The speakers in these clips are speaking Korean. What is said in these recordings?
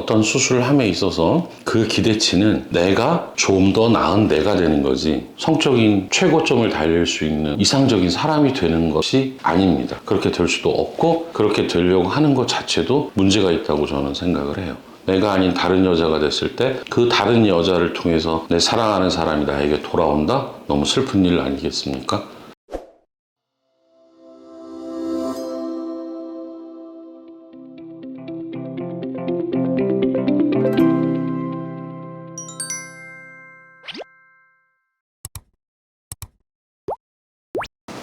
어떤 수술을 함에 있어서 그 기대치는 내가 좀 더 나은 내가 되는 거지 성적인 최고점을 달릴 수 있는 이상적인 사람이 되는 것이 아닙니다. 그렇게 될 수도 없고 그렇게 되려고 하는 것 자체도 문제가 있다고 저는 생각을 해요. 내가 아닌 다른 여자가 됐을 때 그 다른 여자를 통해서 내 사랑하는 사람이 나에게 돌아온다? 너무 슬픈 일 아니겠습니까?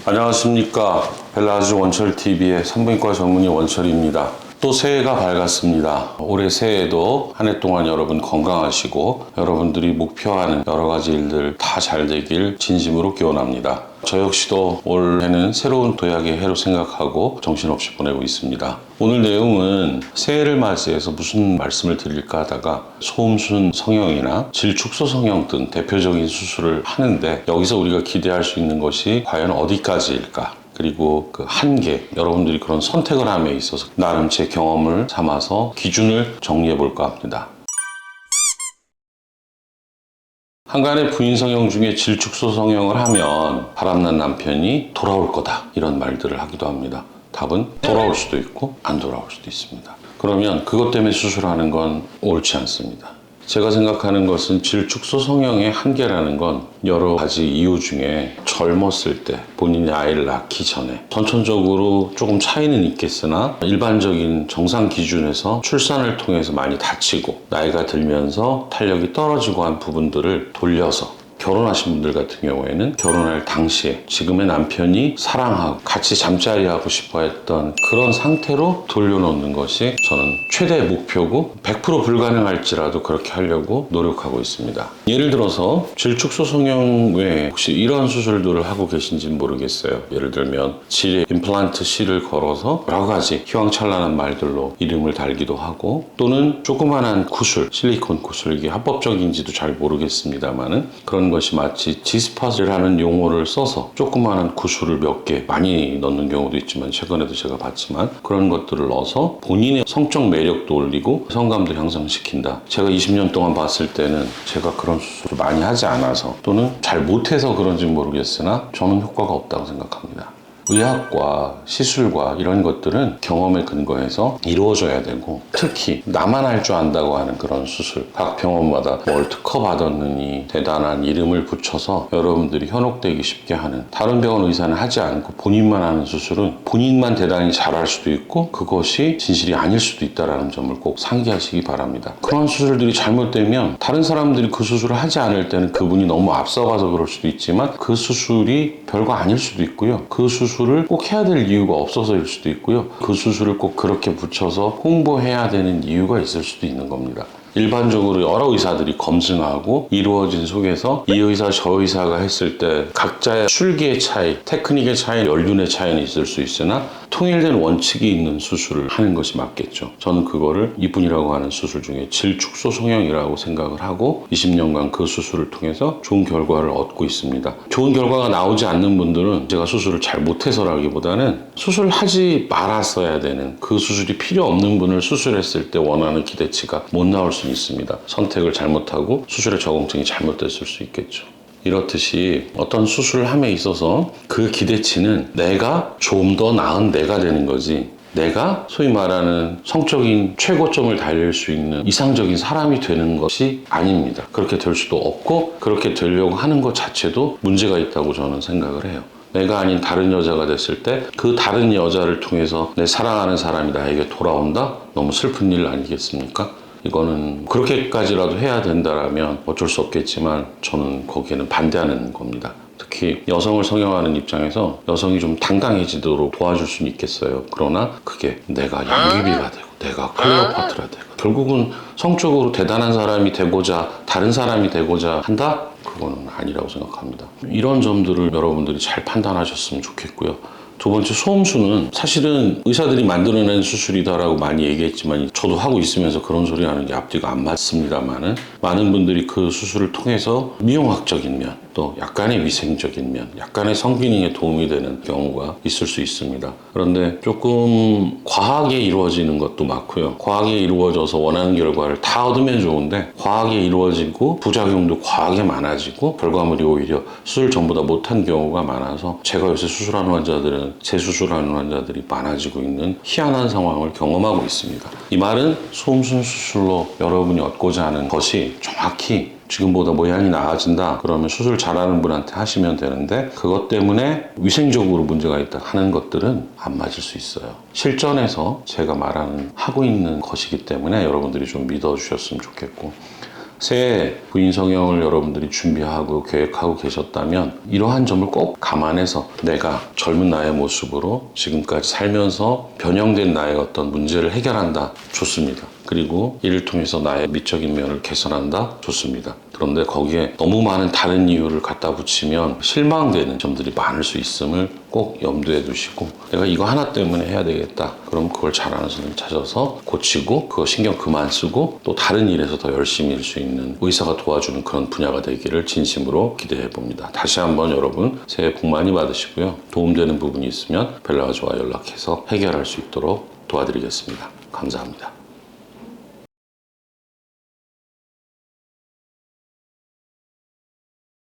안녕하십니까. 벨라즈 원철TV의 산부인과 전문의 원철입니다. 또 새해가 밝았습니다. 올해 새해에도 한 해 동안 여러분 건강하시고 여러분들이 목표하는 여러 가지 일들 다 잘 되길 진심으로 기원합니다. 저 역시도 올해는 새로운 도약의 해로 생각하고 정신없이 보내고 있습니다. 오늘 내용은 새해를 맞이해서 무슨 말씀을 드릴까 하다가 소음순 성형이나 질축소 성형 등 대표적인 수술을 하는데 여기서 우리가 기대할 수 있는 것이 과연 어디까지일까? 그리고 그 한계, 여러분들이 그런 선택을 함에 있어서 나름 제 경험을 삼아서 기준을 정리해 볼까 합니다. 한간의 부인 성형 중에 질축소 성형을 하면 바람난 남편이 돌아올 거다 이런 말들을 하기도 합니다. 답은 돌아올 수도 있고 안 돌아올 수도 있습니다. 그러면 그것 때문에 수술하는 건 옳지 않습니다. 제가 생각하는 것은 질축소 성형의 한계라는 건 여러 가지 이유 중에 젊었을 때 본인이 아이를 낳기 전에 선천적으로 조금 차이는 있겠으나 일반적인 정상 기준에서 출산을 통해서 많이 다치고 나이가 들면서 탄력이 떨어지고 한 부분들을 돌려서 결혼하신 분들 같은 경우에는 결혼할 당시에 지금의 남편이 사랑하고 같이 잠자리하고 싶어 했던 그런 상태로 돌려놓는 것이 저는 최대 목표고 100% 불가능할지라도 그렇게 하려고 노력하고 있습니다. 예를 들어서 질축소 성형 외에 혹시 이런 수술들을 하고 계신지는 모르겠어요. 예를 들면 질의 임플란트 실을 걸어서 여러 가지 휘황찬란한 말들로 이름을 달기도 하고 또는 조그만한 구슬, 실리콘 구슬 이게 합법적인지도 잘 모르겠습니다만은 그런 것이 마치 지스팟을 하는 용어를 써서 조그마한 구슬을 몇 개 많이 넣는 경우도 있지만 최근에도 제가 봤지만 그런 것들을 넣어서 본인의 성적 매력도 올리고 성감도 향상시킨다. 제가 20년 동안 봤을 때는 제가 그런 수술을 많이 하지 않아서 또는 잘 못해서 그런지 모르겠으나 저는 효과가 없다고 생각합니다. 의학과 시술과 이런 것들은 경험에 근거해서 이루어져야 되고 특히 나만 할 줄 안다고 하는 그런 수술 각 병원마다 뭘 특허 받았느니 대단한 이름을 붙여서 여러분들이 현혹되기 쉽게 하는 다른 병원 의사는 하지 않고 본인만 하는 수술은 본인만 대단히 잘할 수도 있고 그것이 진실이 아닐 수도 있다는 점을 꼭 상기하시기 바랍니다. 그런 수술들이 잘못되면 다른 사람들이 그 수술을 하지 않을 때는 그분이 너무 앞서가서 그럴 수도 있지만 그 수술이 별거 아닐 수도 있고요. 그 수술 을 꼭 해야 될 이유가 없어서일 수도 있고요. 그 수술을 꼭 그렇게 붙여서 홍보해야 되는 이유가 있을 수도 있는 겁니다. 일반적으로 여러 의사들이 검증하고 이루어진 속에서 이 의사 저 의사가 했을 때 각자의 술기의 차이, 테크닉의 차이, 연륜의 차이는 있을 수 있으나 통일된 원칙이 있는 수술을 하는 것이 맞겠죠. 저는 그거를 이분이라고 하는 수술 중에 질축소 성형이라고 생각을 하고 20년간 그 수술을 통해서 좋은 결과를 얻고 있습니다. 좋은 결과가 나오지 않는 분들은 제가 수술을 잘 못해서라기보다는 수술하지 말았어야 되는 그 수술이 필요 없는 분을 수술했을 때 원하는 기대치가 못 나올 수 있습니다. 선택을 잘못하고 수술의 적응증이 잘못됐을 수 있겠죠. 이렇듯이 어떤 수술을 함에 있어서 그 기대치는 내가 좀 더 나은 내가 되는 거지 내가 소위 말하는 성적인 최고점을 달릴 수 있는 이상적인 사람이 되는 것이 아닙니다. 그렇게 될 수도 없고 그렇게 되려고 하는 것 자체도 문제가 있다고 저는 생각을 해요. 내가 아닌 다른 여자가 됐을 때 그 다른 여자를 통해서 내 사랑하는 사람이 나에게 돌아온다? 너무 슬픈 일 아니겠습니까? 이거는 그렇게까지라도 해야 된다라면 어쩔 수 없겠지만 저는 거기에는 반대하는 겁니다. 특히 여성을 성형하는 입장에서 여성이 좀 당당해지도록 도와줄 수는 있겠어요. 그러나 그게 내가 양귀비가 되고 내가 클레오파트라 되고 결국은 성적으로 대단한 사람이 되고자 다른 사람이 되고자 한다? 그거는 아니라고 생각합니다. 이런 점들을 여러분들이 잘 판단하셨으면 좋겠고요. 두 번째 소음수는 사실은 의사들이 만들어낸 수술이다라고 많이 얘기했지만 저도 하고 있으면서 그런 소리 하는 게 앞뒤가 안 맞습니다만은 많은 분들이 그 수술을 통해서 미용학적인 면 것도 약간의 위생적인 면, 약간의 성기능에 도움이 되는 경우가 있을 수 있습니다. 그런데 조금 과하게 이루어지는 것도 많고요. 과하게 이루어져서 원하는 결과를 다 얻으면 좋은데 과하게 이루어지고 부작용도 과하게 많아지고 결과물이 오히려 수술 전보다 못한 경우가 많아서 제가 요새 수술하는 환자들은 재수술하는 환자들이 많아지고 있는 희한한 상황을 경험하고 있습니다. 이 말은 소음순 수술로 여러분이 얻고자 하는 것이 정확히 지금보다 모양이 나아진다 그러면 수술 잘하는 분한테 하시면 되는데 그것 때문에 위생적으로 문제가 있다 하는 것들은 안 맞을 수 있어요. 실전에서 제가 말하는 하고 있는 것이기 때문에 여러분들이 좀 믿어주셨으면 좋겠고 새해 부인 성형을 여러분들이 준비하고 계획하고 계셨다면 이러한 점을 꼭 감안해서 내가 젊은 나의 모습으로 지금까지 살면서 변형된 나의 어떤 문제를 해결한다 좋습니다. 그리고 이를 통해서 나의 미적인 면을 개선한다 좋습니다. 그런데 거기에 너무 많은 다른 이유를 갖다 붙이면 실망되는 점들이 많을 수 있음을 꼭 염두에 두시고 내가 이거 하나 때문에 해야 되겠다. 그럼 그걸 잘하는 선생님 찾아서 고치고 그거 신경 그만 쓰고 또 다른 일에서 더 열심히 일 수 있는 의사가 도와주는 그런 분야가 되기를 진심으로 기대해 봅니다. 다시 한번 여러분 새해 복 많이 받으시고요. 도움되는 부분이 있으면 벨라와 저와 연락해서 해결할 수 있도록 도와드리겠습니다. 감사합니다.